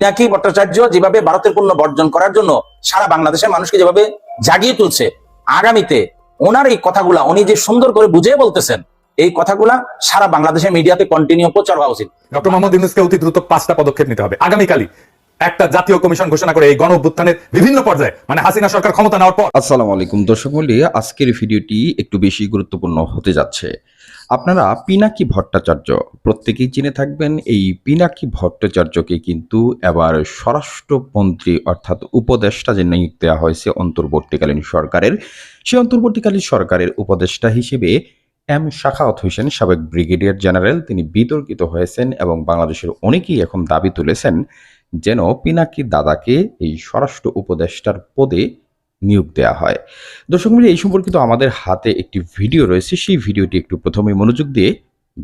পিনাকি ভট্টাচার্য যেভাবে ভারতের পণ্য বর্জন করার জন্য সারা বাংলাদেশের মানুষকে যেভাবে জাগিয়ে তুলছে, আগামীতে ওনার এই কথাগুলা উনি যে সুন্দর করে বুঝে বলতেছেন, এই কথাগুলা সারা বাংলাদেশের মিডিয়াতে কন্টিনিউ প্রচার হওয়া উচিত। ডক্টর মোহাম্মদ ইউনুসকে অতি দ্রুত পাঁচটা পদক্ষেপ নিতে হবে। আগামীকালই একটা জাতীয় কমিশন ঘোষণা করে এই গণ অভ্যুত্থানের বিভিন্ন পর্যায়ে মানে হাসিনা সরকার ক্ষমতা নেওয়ার পর। আসসালামু আলাইকুম দর্শক মন্ডলী, আজকের ভিডিওটি একটু বেশি গুরুত্বপূর্ণ হতে যাচ্ছে। আপনারা পিনাকি ভট্টাচার্য, প্রত্যেকেই চিনে থাকবেন, এই পিনাকি ভট্টাচার্যকে কিন্তু এবার স্বরাষ্ট্রমন্ত্রী অর্থাৎ উপদেষ্টা যে নিয়োগ দেওয়া হয়েছে অন্তর্বর্তীকালীন সরকারের, সেই অন্তর্বর্তীকালীন সরকারের উপদেষ্টা হিসেবে এম শাখাওয়াত হোসেন, সাবেক ব্রিগেডিয়ার জেনারেল, তিনি বিতর্কিত হয়েছেন এবং বাংলাদেশের অনেকেই এখন দাবি তুলেছেন যেন পিনাকি দাদাকে এই স্বরাষ্ট্র উপদেষ্টার পদে নিয়োগ দেওয়া হয়। দর্শক মিলে এই সম্পর্কিত আমাদের হাতে একটি ভিডিও রয়েছে। সেই ভিডিওটি একটু প্রথমে মনোযোগ দিয়ে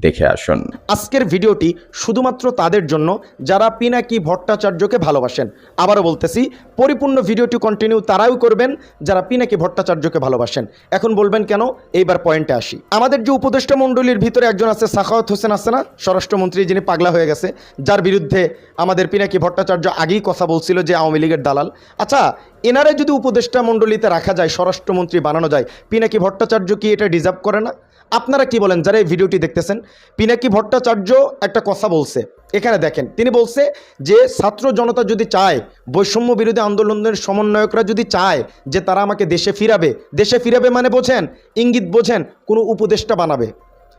দেখে আসুন। আজকের ভিডিওটি শুধুমাত্র তাদের জন্য যারা পিনাকি ভট্টাচার্যকে ভালোবাসেন। আবারও বলতেছি, পরিপূর্ণ ভিডিওটি কন্টিনিউ তারাও করবেন যারা পিনাকি ভট্টাচার্যকে ভালোবাসেন। এখন বলবেন কেন? এইবার পয়েন্টে আসি। আমাদের যে উপদেষ্টা মণ্ডলীর ভিতরে একজন আছে সাখাওয়াত হোসেন আছে না স্বরাষ্ট্রমন্ত্রী যিনি পাগলা হয়ে গেছে, যার বিরুদ্ধে আমাদের পিনাকি ভট্টাচার্য আগেই কথা বলছিল যে আওয়ামী লীগের দালাল। আচ্ছা এনারে যদি উপদেষ্টা মণ্ডলীতে রাখা যায়, স্বরাষ্ট্রমন্ত্রী বানানো যায়, পিনাকি ভট্টাচার্য কি এটা ডিজার্ভ করে না? আপনারা কি বলেন, যারা এই ভিডিওটি দেখতেছেন, পিনাকি ভট্টাচার্য একটা কথা বলছে। এখানে দেখেন, তিনি বলছে যে ছাত্র জনতা যদি চায়, বৈষম্য বিরোধী আন্দোলনের সমন্বয়করা যদি চায় যে তারা আমাকে দেশে ফিরাবে দেশে ফিরাবে মানে বোঝেন, ইঙ্গিত বোঝেন, কোনো উপদেষ্টা বানাবে,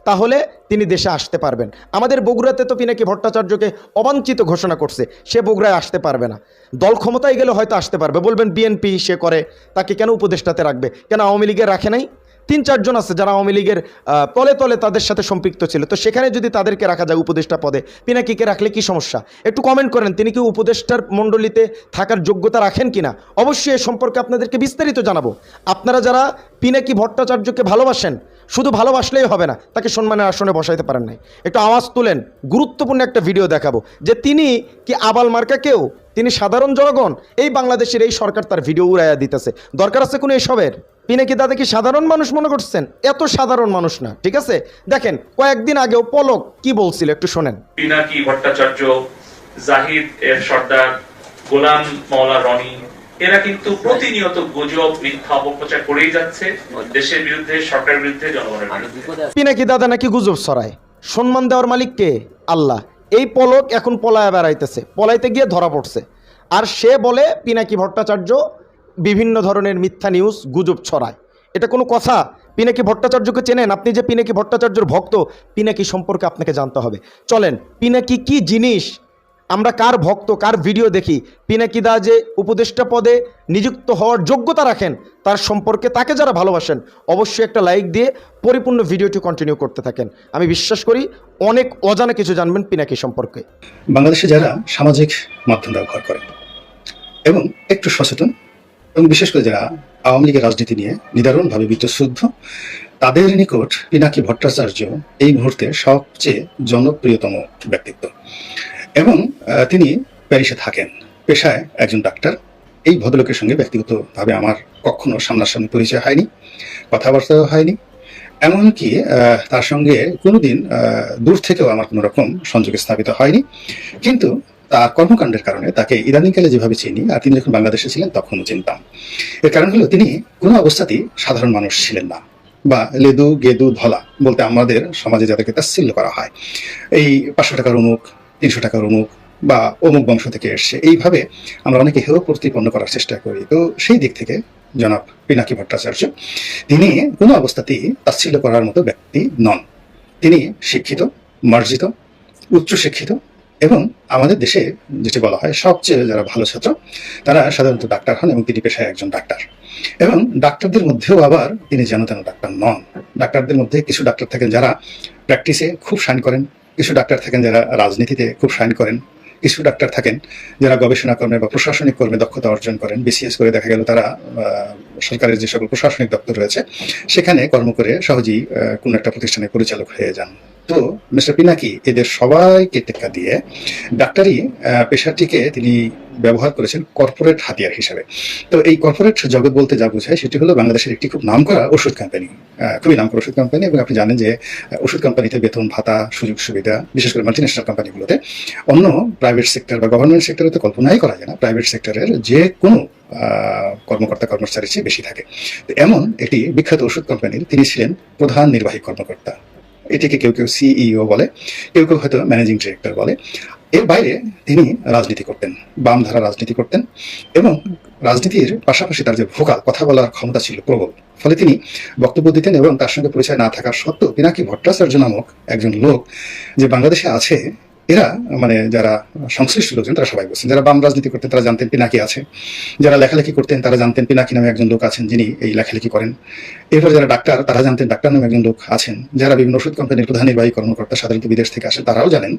তাহলে তিনি দেশে আসতে পারবেন। আমাদের বগুড়াতে তো পিনাকি ভট্টাচার্যকে অবাঞ্ছিত ঘোষণা করছে, সে বগুড়ায় আসতে পারবে না। দল ক্ষমতায় গেলে হয়তো আসতে পারবে, বলবেন বিএনপি সে করে, তাকে কেন উপদেষ্টাতে রাখবে? কেন আওয়ামী লীগের রাখে নাই? তিন চারজন আছে যারা আওয়ামী লীগের তলে তলে তাদের সাথে সম্পৃক্ত ছিল। তো সেখানে যদি তাদেরকে রাখা যায় উপদেষ্টা পদে, পিনাকিকে রাখলে কি সমস্যা? একটু কমেন্ট করেন, তিনি কি উপদেষ্টার মণ্ডলীতে থাকার যোগ্যতা রাখেন কিনা? অবশ্যই এ সম্পর্কে আপনাদেরকে বিস্তারিত জানাব। আপনারা যারা পিনাকি ভট্টাচার্যকে ভালোবাসেন, শুধু ভালোবাসলেই হবে না, তাকে সম্মানের আসনে বসাইতে পারেন নাই। একটু আওয়াজ তুলেন, গুরুত্বপূর্ণ একটা ভিডিও দেখাবো, যে তিনি কি আবাল মার্কা কেউ? তিনি সাধারণ জনগণ? এই বাংলাদেশের এই সরকার তার ভিডিও উড়াইয়া দিতেছে। দরকার আছে কোনো এসবের? পিনাকি দাদা কি সাধারণ মানুষ মনে করছেন? এত সাধারণ মানুষ না ঠিক আছে? দেখেন কয়েকদিন আগেও পলক কি বলছিল একটু শোনেন। পিনাকি ভট্টাচার্য জাহিদ এর সর্দার গোলাম মাওলা রনি এরা কিন্তু প্রতিনিয়ত গুজব মিথ্যা অপপ্রচার করেই যাচ্ছে দেশের বিরুদ্ধে সরকারের বিরুদ্ধে জনগণের বিরুদ্ধে। পিনাকি দাদা নাকি গুজব ছড়ায়? সম্মান দেওয়ার মালিক কে? আল্লাহ। এই পলক এখন পলায় বেড়াইতেছে পলাইতে গিয়ে ধরা পড়ছে। আর সে বলে পিনাকি ভট্টাচার্য বিভিন্ন ধরনের মিথ্যা নিউজ গুজব ছড়ায়। এটা কোনো কথা? পিনাকি ভট্টাচার্যকে চেনেন? আপনি যে পিনাকি ভট্টাচার্যর ভক্ত, পিনাকি সম্পর্কে আপনাকে জানতে হবে। চলেন, পিনাকি কি জিনিস? আমরা কার ভক্ত, কার ভিডিও দেখি? পিনাকি দা যে উপদেষ্টা পদে নিযুক্ত হওয়ার যোগ্যতা রাখেন, তার সম্পর্কে তাকে যারা ভালোবাসেন, অবশ্যই একটা লাইক দিয়ে পরিপূর্ণ ভিডিওটি কন্টিনিউ করতে থাকেন। আমি বিশ্বাস করি, অনেক অজানা কিছু জানবেন পিনাকি সম্পর্কে। বাংলাদেশে যারা সামাজিক মাধ্যম ব্যবহার করেন এবং একটু সচেতন এবং বিশেষ করে যারা আওয়ামী লীগের রাজনীতি নিয়ে নিদারুণভাবে বিতশুদ্ধ, তাদের নিকট পিনাকি ভট্টাচার্য এই মুহূর্তে সবচেয়ে জনপ্রিয়তম ব্যক্তিত্ব। এবং তিনি প্যারিসে থাকেন। পেশায় একজন ডাক্তার। এই ভদ্রলোকের সঙ্গে ব্যক্তিগতভাবে আমার কখনো সামনাসামনি পরিচয় হয়নি, কথাবার্তাও হয়নি। এমনকি তার সঙ্গে কোনোদিন দূর থেকেও আমার কোনো রকম সংযোগ স্থাপিত হয়নি। কিন্তু তার কর্মকাণ্ডের কারণে তাকে ইদানিংকালে যেভাবে চিনি আর তিনি যখন বাংলাদেশে ছিলেন তখনও চিনতাম। এর কারণ হলো তিনি কোনো অবস্থাতেই সাধারণ মানুষ ছিলেন না বা লেদু, গেদু, ধলা বলতে আমাদের সমাজে যাদেরকে তাচ্ছিল্য করা হয়, এই পাঁচশো টাকার অমুক, তিনশো টাকার অমুক বা অমুক বংশ থেকে এসছে, এইভাবে আমরা অনেকে হেয় প্রতিপন্ন করার চেষ্টা করি। তো সেই দিক থেকে জনাব পিনাকি ভট্টাচার্য, তিনি কোনো অবস্থাতেই তাচ্ছিল্য করার মতো ব্যক্তি নন। তিনি শিক্ষিত, মার্জিত, উচ্চশিক্ষিত এবং আমাদের দেশে যেটি বলা হয়, সবচেয়ে যারা ভালো ছাত্র, তারা সাধারণত ডাক্তার হন এবং তিনি পেশায় একজন ডাক্তার। এবং ডাক্তারদের মধ্যেও আবার তিনি যেন তেন ডাক্তার নন। ডাক্তারদের মধ্যে কিছু ডাক্তার থাকেন যারা প্র্যাকটিসে খুব সাইন করেন, কিছু ডাক্তার থাকেন যারা রাজনীতিতে খুব সাইন করেন, কিছু ডাক্তার থাকেন যারা গবেষণা কর্মে বা প্রশাসনিক কর্মে দক্ষতা অর্জন করেন। বিসিএস করে দেখা গেল তারা সরকারের যে সকল প্রশাসনিক দপ্তর রয়েছে, সেখানে কর্ম করে সহজেই কোনো একটা প্রতিষ্ঠানের পরিচালক হয়ে যান। তো মিস্টার পিনাকি, এদের সবাইকে টেক্কা দিয়ে ডাক্তারি পেশাটিকে তিনি ব্যবহার করেছেন কর্পোরেট হাতিয়ার হিসাবে। তো এই কর্পোরেট জগৎ বলতে যা বোঝায় সেটি হলো বাংলাদেশের একটি খুব নামকরা ওষুধ কোম্পানি খুবই নামকরা ওষুধ কোম্পানি এবং আপনি জানেন যে ওষুধ কোম্পানিতে বেতন, ভাতা, সুযোগ সুবিধা, বিশেষ করে মাল্টিন্যাশনাল কোম্পানিগুলোতে অন্য প্রাইভেট সেক্টর বা গভর্নমেন্ট সেক্টরে তো কল্পনাই করা যায় না প্রাইভেট সেক্টরের যে কোনো কর্মকর্তা, কর্মচারীর চেয়ে বেশি থাকে। এমন একটি বিখ্যাত ওষুধ কোম্পানির তিনি ছিলেন প্রধান নির্বাহী কর্মকর্তা। এটিকে কেউ কেউ সিইও বলে, কেউ কেউ হয়তো ম্যানেজিং ডিরেক্টর বলে। এর বাইরে তিনি রাজনীতি করতেন, বাম ধারা রাজনীতি করতেন এবং রাজনীতির পাশাপাশি তার যে ভোকাল, কথা বলার ক্ষমতা ছিল প্রবল। ফলে তিনি বক্তব্য দিতেন এবং তার সঙ্গে পরিচয় না থাকার সত্ত্বেও, পিনাকি ভট্টাচার্য নামক একজন লোক যে বাংলাদেশে আছে এরা মানে যারা সংশ্লিষ্ট লোকজন, তারা সবাই বলছেন। যারা বাম রাজনীতি করতেন, তারা জানতেন পিনাকি আছে। যারা লেখালেখি করতেন, তারা জানতেন পিনাকি নামে একজন লোক আছেন যিনি এই লেখালেখি করেন। এরপর যারা ডাক্তার, তারা জানতেন ডাক্তার নামে একজন লোক আছেন। যারা বিভিন্ন ওষুধ কোম্পানির প্রধান নির্বাহী কর্মকর্তা সাধারণত বিদেশ থেকে আসেন, তারাও জানেন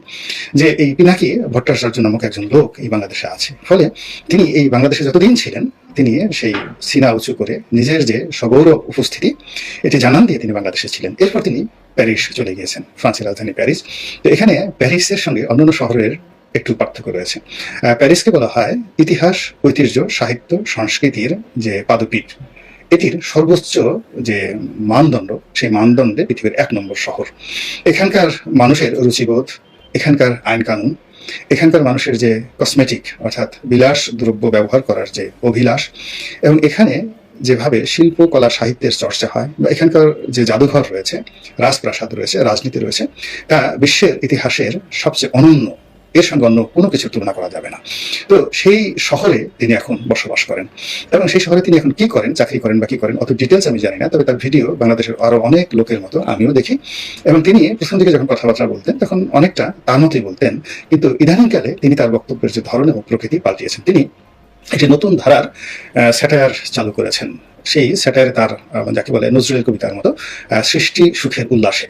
যে এই পিনাকি ভট্টাচার্য নামক একজন লোক এই বাংলাদেশে আছে। ফলে তিনি এই বাংলাদেশে যতদিন ছিলেন তিনি সেই সিনা উঁচু করে নিজের যে সগৌরব উপস্থিতি, এটি জানান দিয়ে তিনি বাংলাদেশে ছিলেন। এরপর তিনি প্যারিস চলে গিয়েছেন, ফ্রান্সের রাজধানী প্যারিস। তো এখানে প্যারিসের সঙ্গে অন্যান্য শহরের একটু পার্থক্য রয়েছে। প্যারিসকে বলা হয় ইতিহাস, ঐতিহ্য, সাহিত্য, সংস্কৃতির যে পাদপীঠ, এটির সর্বোচ্চ যে মানদণ্ড, সেই মানদণ্ডে পৃথিবীর এক নম্বর শহর। এখানকার মানুষের রুচিবোধ, এখানকার আইন কানুন এখানকার মানুষের যে কসমেটিক অর্থাৎ বিলাস দ্রব্য ব্যবহার করার যে অভিলাষ, এবং এখানে যেভাবে শিল্প, কলা, সাহিত্যের চর্চা হয়, বা এখানকার যে জাদুঘর রয়েছে, রাজপ্রাসাদ রয়েছে, রাজনীতি রয়েছে, তা বিশ্বের ইতিহাসের সবচেয়ে অনন্য এর সঙ্গে অন্য কোনো কিছু তুলনা করা যাবে না। তো সেই শহরে তিনি এখন বসবাস করেন এবং সেই শহরে তিনি এখন কি করেন, চাকরি করেন বা কি করেন, অত ডিটেলস আমি জানি না, তবে তার ভিডিও বাংলাদেশের আরও অনেক লোকের মতো আমিও দেখি। এবং তিনি প্রথম দিকে যখন কথাবার্তা বলতেন, তখন অনেকটা তার মতোই বলতেন, কিন্তু ইদানিংকালে তিনি তার বক্তব্যের যে ধরন এবং প্রকৃতি পাল্টিয়েছেন। তিনি একটি নতুন ধারার স্যাটায়ার চালু করেছেন। সেই স্যাটায়ারে তার যাকে বলে নজরুলের কবিতার মতো সৃষ্টি সুখের উল্লাসে।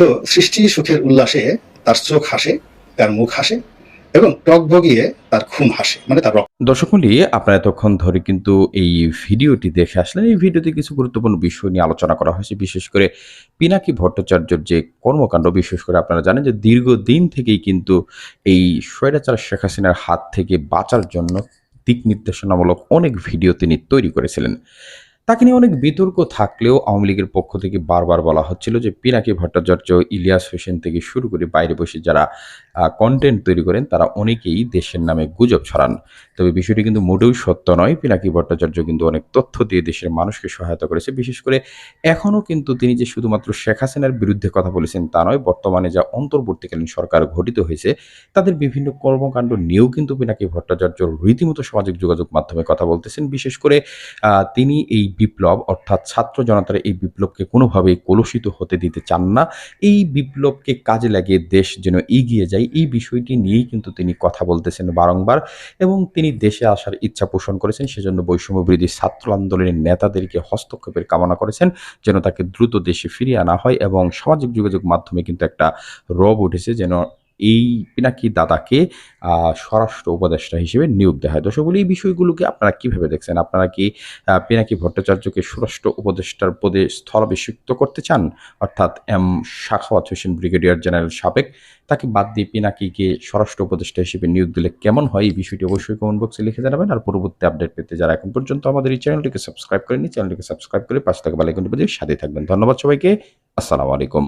তো সৃষ্টি সুখের উল্লাসে তার চোখ হাসে তার মুখ হাসে এবং টক বগিয়ে তার খুন হাসে মানে তার রক্ত। দর্শক মণ্ডলী, আপনারা এতক্ষণ ধরে কিন্তু এই ভিডিওটি দেখে আসলেন। এই ভিডিওতে কিছু গুরুত্বপূর্ণ বিষয় নিয়ে আলোচনা করা হয়েছে। বিশেষ করে পিনাকি ভট্টাচার্যর যে কর্মকাণ্ড বিশেষ করে আপনারা জানেন যে দীর্ঘদিন থেকেই কিন্তু এই স্বৈরাচার শেখ হাসিনার হাত থেকে বাঁচার জন্য দিক নির্দেশনামূলক অনেক ভিডিও তিনি তৈরি করেছিলেন। তাকে নিয়ে অনেক বিতর্ক থাকলেও আওয়ামী লীগের পক্ষ থেকে বারবার বলা হচ্ছিল যে পিনাকি ভট্টাচার্য ইলিয়াস হোসেন থেকে শুরু করে বাইরে বসে যারা কন্টেন্ট তৈরি করেন, তারা অনেকেই দেশের নামে গুজব ছড়ান। তবে বিষয়টি কিন্তু মোটেও সত্য নয়, পিনাকি ভট্টাচার্য কিন্তু অনেক তথ্য দিয়ে দেশের মানুষকে সহায়তা করেছে। বিশেষ করে এখনও কিন্তু তিনি যে শুধুমাত্র শেখ হাসিনার বিরুদ্ধে কথা বলেছেন তা নয়, বর্তমানে যা অন্তর্বর্তীকালীন সরকার ঘটিত হয়েছে, তাদের বিভিন্ন কর্মকাণ্ড নিয়েও কিন্তু পিনাকি ভট্টাচার্য রীতিমতো সামাজিক যোগাযোগ মাধ্যমে কথা বলতেছেন। বিশেষ করে তিনি এই বিপ্লব, অর্থাৎ ছাত্র জনতার এই বিপ্লবকে কোনোভাবেই কলুষিত হতে দিতে চান না। এই বিপ্লবকে কাজে লাগিয়ে দেশ যেন এগিয়ে যায় এই বিষয়টি নিয়েই কিন্তু তিনি কথা বলতেছেন বারংবার এবং তিনি দেশে আসার ইচ্ছা পোষণ করেছেন। সেজন্য বৈষম্য বিরোধী ছাত্র আন্দোলনের নেতাদেরকে হস্তক্ষেপের কামনা করেছেন যেন তাকে দ্রুত দেশে ফিরিয়ে আনা হয় এবং সামাজিক যোগাযোগ মাধ্যমে কিন্তু একটা রব উঠেছে যেন এই পিনাকি দাদাকে স্বরাষ্ট্র উপদেষ্টা হিসেবে নিয়োগ দেওয়া হয়। দর্শক এই বিষয়গুলোকে আপনারা কীভাবে দেখছেন? আপনারা কি পিনাকি ভট্টাচার্যকে স্বরাষ্ট্র উপদেষ্টার পদে স্থলাভিষিক্ত করতে চান? অর্থাৎ M Sakhawat Hossain brigadier general সাবেক, তাকে বাদ দিয়ে পিনাকিকে স্বরাষ্ট্র উপদেষ্টা হিসেবে নিয়োগ দিলে কেমন হয়? এই বিষয়টি অবশ্যই কমেন্ট বক্সে লিখে জানাবেন। আর পরবর্তী আপডেট পেতে যারা এখন পর্যন্ত আমাদের এই চ্যানেলটিকে সাবস্ক্রাইব করেনি চ্যানেলটিকে সাবস্ক্রাইব করে পাশে থাকা বেলাইকনটি বাজিয়ে সাথে থাকবেন। ধন্যবাদ সবাইকে। আসসালামু আলাইকুম।